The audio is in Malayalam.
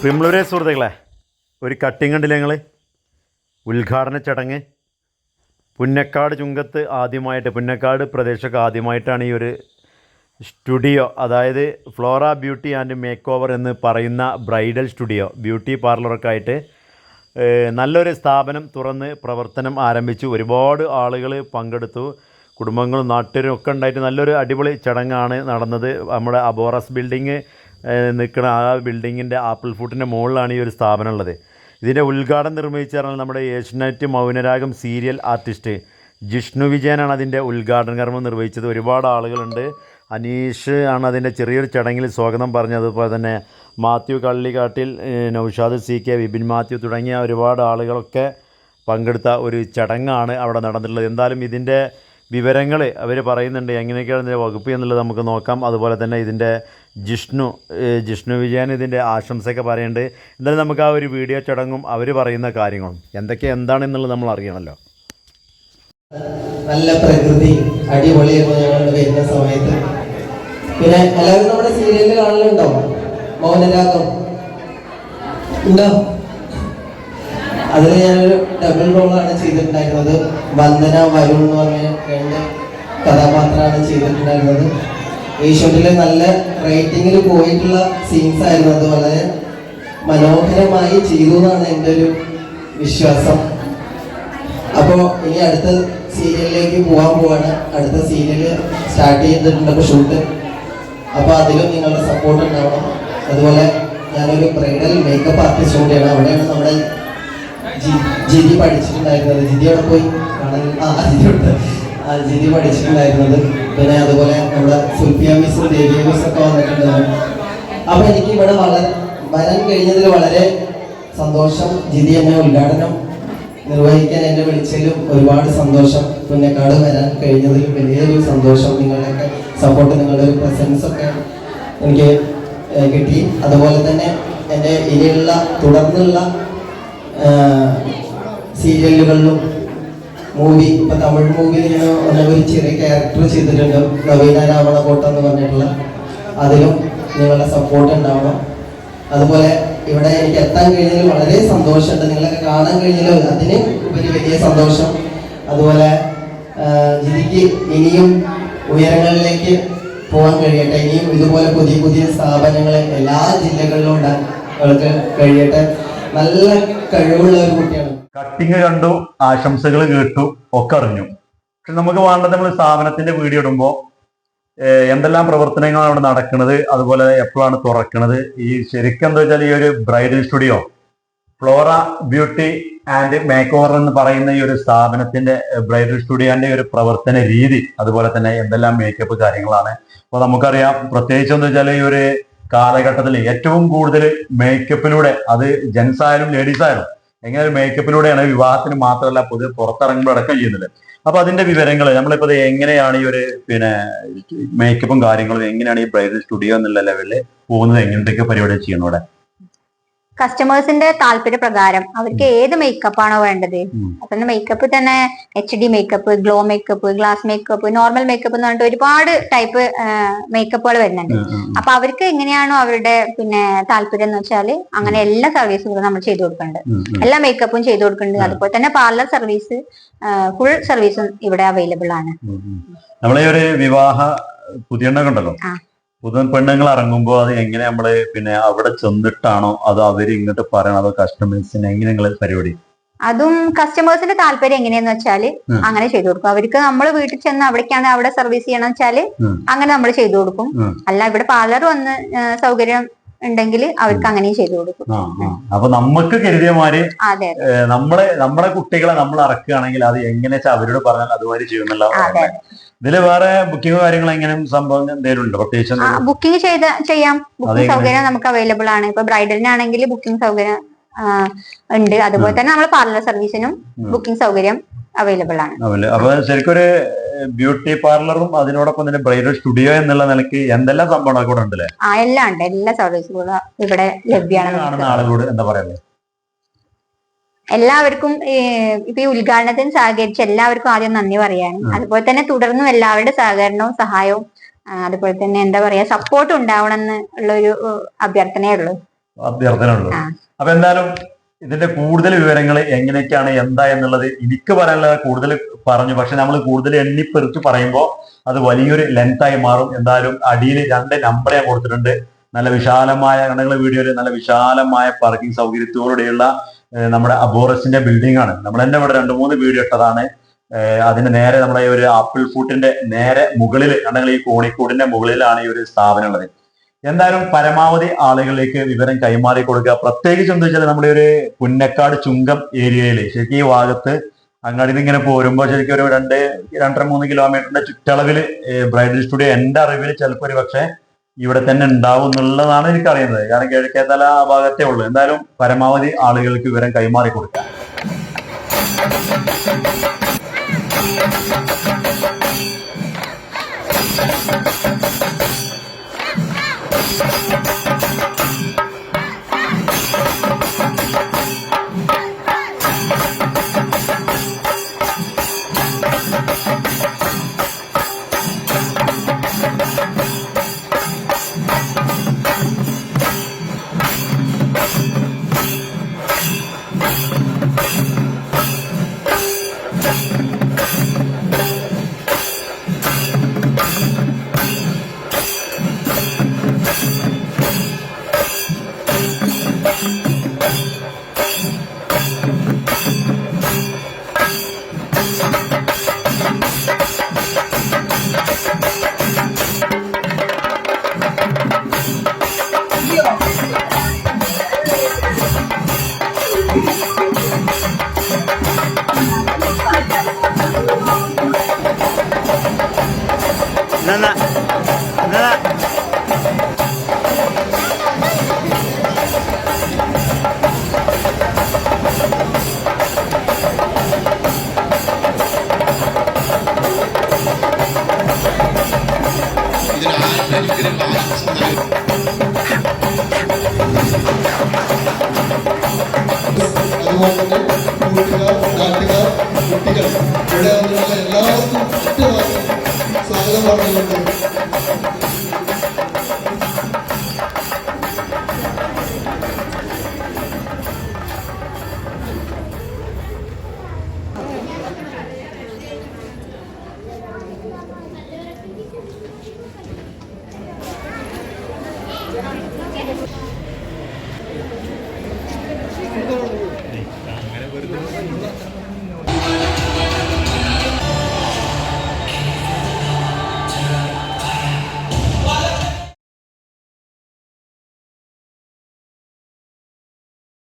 പ്രിയമുള്ളവരെ സുഹൃത്തുക്കളെ ഒരു കട്ടിങ് കണ്ടില്ല ഞങ്ങൾ ഉദ്ഘാടന ചടങ്ങ്. പുന്നക്കാട് ചുങ്കത്ത് ആദ്യമായിട്ട് പുന്നക്കാട് പ്രദേശമൊക്കെ ആദ്യമായിട്ടാണ് ഈ ഒരു സ്റ്റുഡിയോ അതായത് Flora beauty and make over എന്ന് പറയുന്ന ബ്രൈഡൽ സ്റ്റുഡിയോ ബ്യൂട്ടി പാർലറൊക്കെ ആയിട്ട് നല്ലൊരു സ്ഥാപനം തുറന്ന് പ്രവർത്തനം ആരംഭിച്ചു. ഒരുപാട് ആളുകൾ പങ്കെടുത്തു. കുടുംബങ്ങളും നാട്ടുകാരും ഒക്കെ ഉണ്ടായിട്ട് നല്ലൊരു അടിപൊളി ചടങ്ങാണ് നടന്നത്. നമ്മുടെ അബോറസ് ബിൽഡിങ് നിൽക്കുന്ന ആ ബിൽഡിങ്ങിന്റെ ആപ്പിൾ ഫുട്ടിന്റെ മുകളിലാണ് ഈ ഒരു സ്ഥാപനം ഉള്ളത്. ഇതിന്റെ ഉദ്ഘാടനം നിർവഹിച്ച നമ്മുടെ ഏഷ്യനെറ്റ് മൗനരാഗം സീരിയൽ ആർട്ടിസ്റ്റ് ജിഷ്ണു വിജയനാണ് അതിന്റെ ഉദ്ഘാടന കർമ്മം നിർവഹിച്ചത്. ഒരുപാട് ആളുകളുണ്ട്. അനീഷ് ആണ് അതിന്റെ ചെറിയൊരു ചടങ്ങിൽ സ്വാഗതം പറഞ്ഞത്. അതുപോലെ തന്നെ മാത്യു കള്ളിക്കാട്ടിൽ നൗഷാദ് സി കെ വിപിൻ മാത്യു തുടങ്ങിയ ഒരുപാട് ആളുകളൊക്കെ പങ്കെടുത്ത ഒരു ചടങ്ങാണ് അവിടെ നടന്നിട്ടുള്ളത്. എന്തായാലും ഇതിന്റെ വിവരങ്ങൾ അവർ പറയുന്നുണ്ട് എങ്ങനെയൊക്കെയാണ് ഇതിന്റെ വകുപ്പ് എന്നുള്ളത് നമുക്ക് നോക്കാം. അതുപോലെ തന്നെ ഇതിന്റെ ജിഷ്ണു ജിഷ്ണു വിജയൻ ഇതിന്റെ ആശംസയൊക്കെ പറയുന്നുണ്ട്. എന്തായാലും നമുക്ക് ആ ഒരു വീഡിയോ ചടങ്ങും അവർ പറയുന്ന കാര്യങ്ങളും എന്തൊക്കെ എന്താണെന്നുള്ളത് നമ്മൾ അറിയണമല്ലോ. നല്ല പ്രകൃതി അടിപൊളിയായിരുന്നു ഞങ്ങൾ വരുന്ന സമയത്ത്. പിന്നെ എല്ലാവരും നമ്മുടെ സീരിയലിൽ കാണലുണ്ടോ? മൗനരാഗം. ഉണ്ടോ? അതിൽ ഞാനൊരു ഡബിൾ റോളാണ് ചെയ്തിട്ടുണ്ടായിരുന്നത്. വന്ദന വരുൺ എന്ന് പറഞ്ഞ രണ്ട് കഥാപാത്രമാണ് ചെയ്തിട്ടുണ്ടായിരുന്നത്. ഏഷ്യനിൽ നല്ല റേറ്റിങ്ങിൽ പോയിട്ടുള്ള സീൻസ് ആയിരുന്നു അത്. വളരെ മനോഹരമായി ചെയ്തു എന്നാണ് എന്റെ ഒരു വിശ്വാസം. അപ്പോൾ ഇനി അടുത്ത സീരിയലിലേക്ക് പോകാൻ പോവാണ്. അടുത്ത സീരിയൽ സ്റ്റാർട്ട് ചെയ്തിട്ടുണ്ട് അപ്പോൾ ഷൂട്ട് അപ്പോൾ അതിലും നിങ്ങളുടെ സപ്പോർട്ട് ഉണ്ടാവണം. അതുപോലെ ഞാനൊരു ബ്രൈഡൽ മേക്കപ്പ് ആർട്ടിസ്റ്റ് കൂടിയാണ്. അവിടെയാണ് നമ്മുടെ ജിതി പഠിച്ചിട്ടുണ്ടായിരുന്നത്. ജിതി അവിടെ പോയി കാണാൻ ആ ആ ജിതി പഠിച്ചിട്ടുണ്ടായിരുന്നത്. പിന്നെ അതുപോലെ നമ്മുടെ സുൽഫിയ മിസ്സും ദേവിയ മിസ് ഒക്കെ വന്നിട്ടുണ്ടായിരുന്നു അപ്പൊ എനിക്ക് ഇവിടെ വളരെ വരാൻ കഴിഞ്ഞതിൽ വളരെ സന്തോഷം. ജിതി എന്നെ ഉദ്ഘാടനം നിർവഹിക്കാൻ എന്നെ വിളിച്ചതിലും ഒരുപാട് സന്തോഷം. പുന്നക്കാട് വരാൻ കഴിഞ്ഞതിൽ വലിയൊരു സന്തോഷം. നിങ്ങളുടെയൊക്കെ സപ്പോർട്ട് നിങ്ങളുടെ ഒരു പ്രസൻസ് ഒക്കെ എനിക്ക് കിട്ടി. അതുപോലെ തന്നെ എന്റെ ഇനിയുള്ള തുടർന്നുള്ള സീരിയലുകളിലും മൂവി ഇപ്പൊ തമിഴ് മൂവിയിൽ ഞാൻ ഒരു ചെറിയ ക്യാരക്ടർ ചെയ്തിട്ടുണ്ട് നവീന രാവണകോട്ട എന്ന് പറഞ്ഞിട്ടുള്ള. അതിലും നിങ്ങളുടെ സപ്പോർട്ട് ഉണ്ടാവണം. അതുപോലെ ഇവിടെ എനിക്ക് എത്താൻ കഴിഞ്ഞതിൽ വളരെ സന്തോഷമുണ്ട്. നിങ്ങളൊക്കെ കാണാൻ കഴിഞ്ഞതിൽ അതിന് ഒരു വലിയ സന്തോഷം. അതുപോലെ ജിതിക്ക് ഇനിയും ഉയരങ്ങളിലേക്ക് പോകാൻ കഴിയട്ടെ. ഇനിയും ഇതുപോലെ പുതിയ പുതിയ സ്ഥാപനങ്ങളെ എല്ലാ ജില്ലകളിലും അവൾക്ക് കഴിയട്ടെ. നല്ല കഴിവുള്ള ഒരു കുട്ടിയാണ്. കട്ടിങ് കണ്ടു ആശംസകൾ കേട്ടു ഒക്കെ അറിഞ്ഞു. പക്ഷെ നമുക്ക് വേണ്ടത് നമ്മൾ സ്ഥാപനത്തിന്റെ വീഡിയോ ഇടുമ്പോൾ എന്തെല്ലാം പ്രവർത്തനങ്ങളാണ് അവിടെ നടക്കുന്നത് അതുപോലെ എപ്പോഴാണ് തുറക്കുന്നത് ഈ ശരിക്കും എന്താ വെച്ചാൽ ഈ ഒരു bridal studio Flora beauty and make over എന്ന് പറയുന്ന ഈ ഒരു സ്ഥാപനത്തിന്റെ ബ്രൈഡൽ സ്റ്റുഡിയോന്റെ ഒരു പ്രവർത്തന രീതി അതുപോലെ തന്നെ എന്തെല്ലാം മേക്കപ്പ് കാര്യങ്ങളാണ്. അപ്പൊ നമുക്കറിയാം പ്രത്യേകിച്ച് എന്താ വെച്ചാൽ ഈ ഒരു കാലഘട്ടത്തിൽ ഏറ്റവും കൂടുതൽ മേക്കപ്പിലൂടെ അത് ജെൻസ് ആയാലും ലേഡീസ് ആയാലും എങ്ങനെ ഒരു മേക്കപ്പിലൂടെയാണ് വിവാഹത്തിന് മാത്രമല്ല പൊതുവെ പുറത്തിറങ്ങുമ്പോൾ അടക്കം ചെയ്യുന്നത്. അപ്പൊ അതിന്റെ വിവരങ്ങൾ നമ്മളിപ്പോ എങ്ങനെയാണ് ഈ ഒരു പിന്നെ മേക്കപ്പും കാര്യങ്ങളും എങ്ങനെയാണ് ഈ ബ്രൈഡൽ സ്റ്റുഡിയോ എന്നുള്ള ലെവലിൽ പോകുന്നത് എങ്ങനത്തെയൊക്കെ പരിപാടി ചെയ്യണോടെ കസ്റ്റമേഴ്സിന്റെ താല്പര്യ പ്രകാരം അവർക്ക് ഏത് മേക്കപ്പ് ആണോ വേണ്ടത്. അപ്പൊ മേക്കപ്പ് തന്നെ H D makeup glow makeup glass makeup normal makeup എന്ന് പറഞ്ഞിട്ട് ഒരുപാട് ടൈപ്പ് മേക്കപ്പുകൾ വരുന്നുണ്ട്. അപ്പൊ അവർക്ക് എങ്ങനെയാണോ അവരുടെ പിന്നെ താല്പര്യം എന്ന് വെച്ചാൽ അങ്ങനെ എല്ലാ സർവീസുകളും നമ്മൾ ചെയ്തു കൊടുക്കുന്നുണ്ട്. എല്ലാ മേക്കപ്പും ചെയ്തു കൊടുക്കുന്നുണ്ട്. അതുപോലെ തന്നെ പാർലർ സർവീസ് ഫുൾ സർവീസും ഇവിടെ അവൈലബിൾ ആണ്. നമ്മളെ ഒരു വിവാഹ പുതിയ ഉണ്ടല്ലോ? ആ. പുതിയ പെണ്ണുങ്ങൾ ഇറങ്ങുമ്പോൾ അത് എങ്ങനെ നമ്മൾ പിന്നെ അവിടെ ചെന്നിട്ടാണോ അതോ അവർ ഇങ്ങോട്ട് പറയണോ അതോ കസ്റ്റമേഴ്സിന് എങ്ങനെ നിങ്ങൾ പരിപാടി അതും കസ്റ്റമേഴ്സിന്റെ താല്പര്യം എങ്ങനെയാന്ന് വെച്ചാൽ. അങ്ങനെ ചെയ്തു കൊടുക്കും അവർക്ക് നമ്മൾ വീട്ടിൽ ചെന്ന് അവിടേക്കാണ് അവിടെ സർവീസ് ചെയ്യണം വെച്ചാൽ. അങ്ങനെ നമ്മൾ ചെയ്തു കൊടുക്കും അല്ല ഇവിടെ പാർലർ വന്ന് സൗകര്യം ഉണ്ടെങ്കിൽ അവർക്ക് അങ്ങനെയും ചെയ്തു കൊടുക്കും. അപ്പൊ നമുക്ക് കരുതിയമാര് നമ്മളെ നമ്മുടെ കുട്ടികളെ നമ്മൾ ഇറക്കുകയാണെങ്കിൽ അത് എങ്ങനെ അവരോട് പറഞ്ഞാൽ അതുമാതിരി ചെയ്യുന്നുള്ള ഇതിൽ വേറെ ബുക്കിംഗ് കാര്യങ്ങൾ എങ്ങനെ സംഭവം എന്തെങ്കിലും ഉണ്ടോ? പ്രത്യേകിച്ച്? ബുക്കിംഗ് ചെയ്ത ചെയ്യാം. ബുക്കിംഗ് സൗകര്യം നമുക്ക് അവൈലബിൾ ആണ്. ഇപ്പൊ ബ്രൈഡലിനാണെങ്കിൽ ബുക്കിംഗ് സൗകര്യം ഉണ്ട്. അതുപോലെ തന്നെ നമ്മൾ പാർലർ സർവീസിനും ബുക്കിംഗ് സൗകര്യം അവൈലബിൾ ആണ്. അപ്പൊ ശരിക്കും ഒരു ബ്യൂട്ടി പാർലറും അതിനോടൊപ്പം തന്നെ ബ്രൈഡൽ സ്റ്റുഡിയോ എന്നുള്ള നിലയ്ക്ക് എന്തെല്ലാം സംഭവങ്ങളൊക്കെ ഉണ്ടല്ലേ? ആ എല്ലാം ഉണ്ട്. എല്ലാ സർവീസുകളും ഇവിടെ ലഭ്യമാണ്. ആളുകളോട് എന്താ പറയുന്നത് എല്ലാവർക്കും ഇപ്പൊ ഈ ഉദ്ഘാടനത്തിന് സഹകരിച്ച എല്ലാവർക്കും ആദ്യം നന്ദി പറയാനും അതുപോലെ തന്നെ തുടർന്നും എല്ലാവരുടെ സഹകരണവും സഹായവും അതുപോലെ തന്നെ എന്താ പറയാ സപ്പോർട്ട് ഉണ്ടാവണം എന്ന് ഉള്ള ഒരു അഭ്യർത്ഥനയേ ഉള്ളൂ. അഭ്യർത്ഥന ഉള്ളൂ. അപ്പൊ എന്തായാലും ഇതിന്റെ കൂടുതൽ വിവരങ്ങൾ എങ്ങനെയൊക്കെയാണ് എന്താ എന്നുള്ളത് എനിക്ക് പറയാനുള്ളത് കൂടുതൽ പറഞ്ഞു. പക്ഷെ നമ്മൾ കൂടുതൽ എണ്ണിപ്പെറിച്ച് പറയുമ്പോൾ അത് വലിയൊരു ലെങ്ത് ആയി മാറും. എന്തായാലും അടിയിൽ രണ്ട് നമ്പർ ഞാൻ കൊടുത്തിട്ടുണ്ട്. നല്ല വിശാലമായ നിങ്ങൾ വീഡിയോയിൽ നല്ല വിശാലമായ പാർക്കിംഗ് സൗകര്യത്തോടെയുള്ള നമ്മുടെ അബോറസിന്റെ ബിൽഡിംഗ് ആണ്. നമ്മൾ തന്നെ ഇവിടെ രണ്ട് മൂന്ന് വീഡിയോ ഇട്ടതാണ്. അതിന് നേരെ നമ്മുടെ ഈ ഒരു ആപ്പിൾ ഫുട്ടിന്റെ നേരെ മുകളിൽ അല്ലെങ്കിൽ ഈ കോണിക്കൂടിന്റെ മുകളിലാണ് ഈ ഒരു സ്ഥാപനം ഉള്ളത്. എന്തായാലും പരമാവധി ആളുകളിലേക്ക് വിവരം കൈമാറി കൊടുക്കുക. പ്രത്യേകിച്ച് എന്താ വെച്ചാൽ നമ്മുടെ ഒരു പുന്നക്കാട് ചുങ്കം ഏരിയയിൽ ശരിക്കും ഈ ഭാഗത്ത് അങ്ങാടി നിന്ന് ഇങ്ങനെ പോരുമ്പോൾ ശരിക്കും ഒരു രണ്ട് രണ്ടര മൂന്ന് കിലോമീറ്ററിന്റെ ചുറ്റളവിൽ ബ്രൈഡൽ സ്റ്റുഡിയോ എന്റെ അറിവിൽ ചിലപ്പോൾ ഒരു പക്ഷേ ഇവിടെ തന്നെ ഉണ്ടാവും എന്നുള്ളതാണ് എനിക്ക് അറിയുന്നത് കാരണം കിഴക്കേത്തല ആ ഭാഗത്തേ ഉള്ളൂ. എന്തായാലും പരമാവധി ആളുകൾക്ക് വിവരം കൈമാറി കൊടുക്കാം. ഇതിന് തന്നെ കൂട്ടുകാർ നാട്ടുകാർ കുട്ടികൾ. ഇവിടെ വന്നിട്ടുള്ള എല്ലാവർക്കും സ്വാഗതം പറഞ്ഞുകൊണ്ട്